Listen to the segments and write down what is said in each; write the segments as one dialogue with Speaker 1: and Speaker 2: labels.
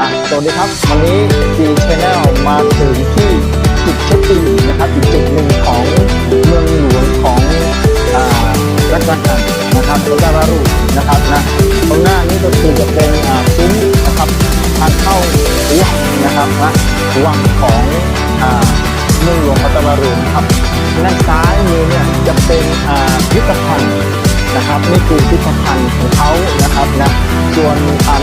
Speaker 1: อะสวัสดีครับ วันนี้ G Channel มาถึงที่จุดเช็คอินนะครับอีกจุดหนึ่งของเมืองหลวงของอ่ารัชกาลนะครับรัชกาลรูนะครับนะตรงหน้านี้ก็คือจะเป็นอ่าซุ้มนะครับทางเข้าวังนะครับนะวังของอ่าเมืองหลวงรัชกาลรูนะครับด้านซ้ายมือเนี่ยจะเป็นอ่าพิพิธภัณฑ์ นะครับนี่คือพิพิธภัณฑ์ของเขานะครับนะส่วน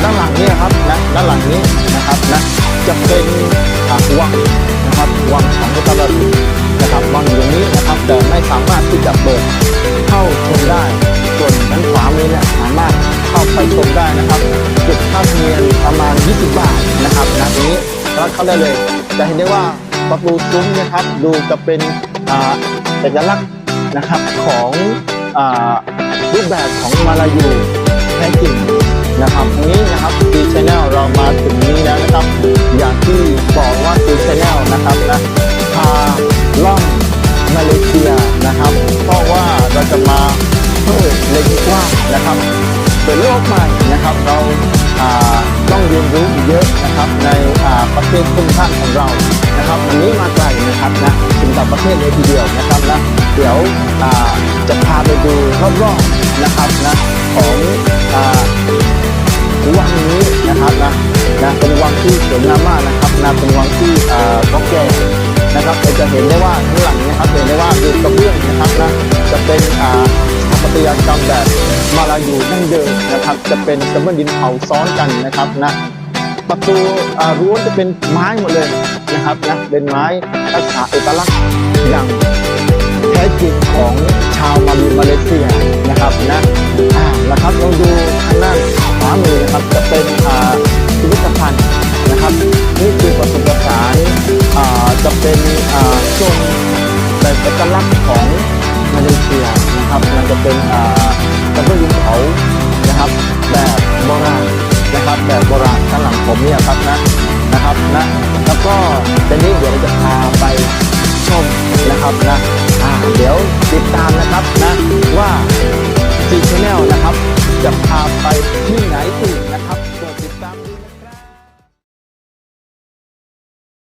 Speaker 1: ด้านหลังนี่ครับนะด้านหลังนี้นะครับนะจะเป็นวังนะครับวังของพระตะลุนะครับวังอยู่ตรงนี้นะครับแต่ไม่สามารถที่จะเปิดเข้าชมได้ส่วนด้านขวามือเนี่ยสามารถเข้าไปชมได้นะครับเก็บค่าธรรมเนียมประมาณ 20 บาทนะครับนะนี้เราเข้าได้เลยจะเห็นได้ว่าประตูซุ้มนะครับดูจะเป็นอ่าเอกลักษณ์นะครับของอ่า รูปแบบของมาลายูแท้จริงนะครับตรงนี้นะครับทีชแนลเรามาถึงนี้แล้วนะครับ อย่างที่บอกว่าทีชแนลนะครับนะพาล่องมาเลเซียนะครับ เพราะว่าเราจะมาเพิ่มเลนกว้างนะครับเป็นโลกใหม่นะครับเราต้องเรียนรู้อีกเยอะนะครับในประเทศคุณท่านของเรานะครับวันนี้มาไกลนะครับนะถึงต่างประเทศเลยทีเดียวนะครับนะเดี๋ยวจะพาไปดูรอบๆ นะครับนะของวังนี้นะครับนะนะเป็นวังที่สวยงามมากนะครับนะเป็นวังที่อ่าก่าแก่นะครับเราจะเห็นได้ว่าข้างหลังนะครับเห็นได้ว่าดูกระเบื้องนะครับนะจะเป็นอ่าสถาปัตยกรรมแบบมาลายูดั้งเดิมนะครับ จะเป็นกระเบื้องดินเผาซ้อนกันนะครับนะประตูอ่ารั้วจะเป็นไม้หมดเลยนะครับนะเป็นไม้รักษาเอกลักษณ์อย่าง แท้จริงของชาวมาลีมาเลเซียนะครับนะอ่าแล้วครับลองดูทางด้านขวามือนะครับจะเป็นอ่าพิพิธภัณฑ์นะครับ นี่คือประสบการณ์อ่าจะเป็นอ่าชมแบบเอกลักษณ์ของมาเลเซียนะครับมันจะเป็นอ่ากระเบื้องดินเผานะครับแบบโบราณนะครับแบบโบราณข้างหลังผมเนี่ยครับนะนะครับนะแล้วก็ตอนนี้เดี๋ยวเราจะพา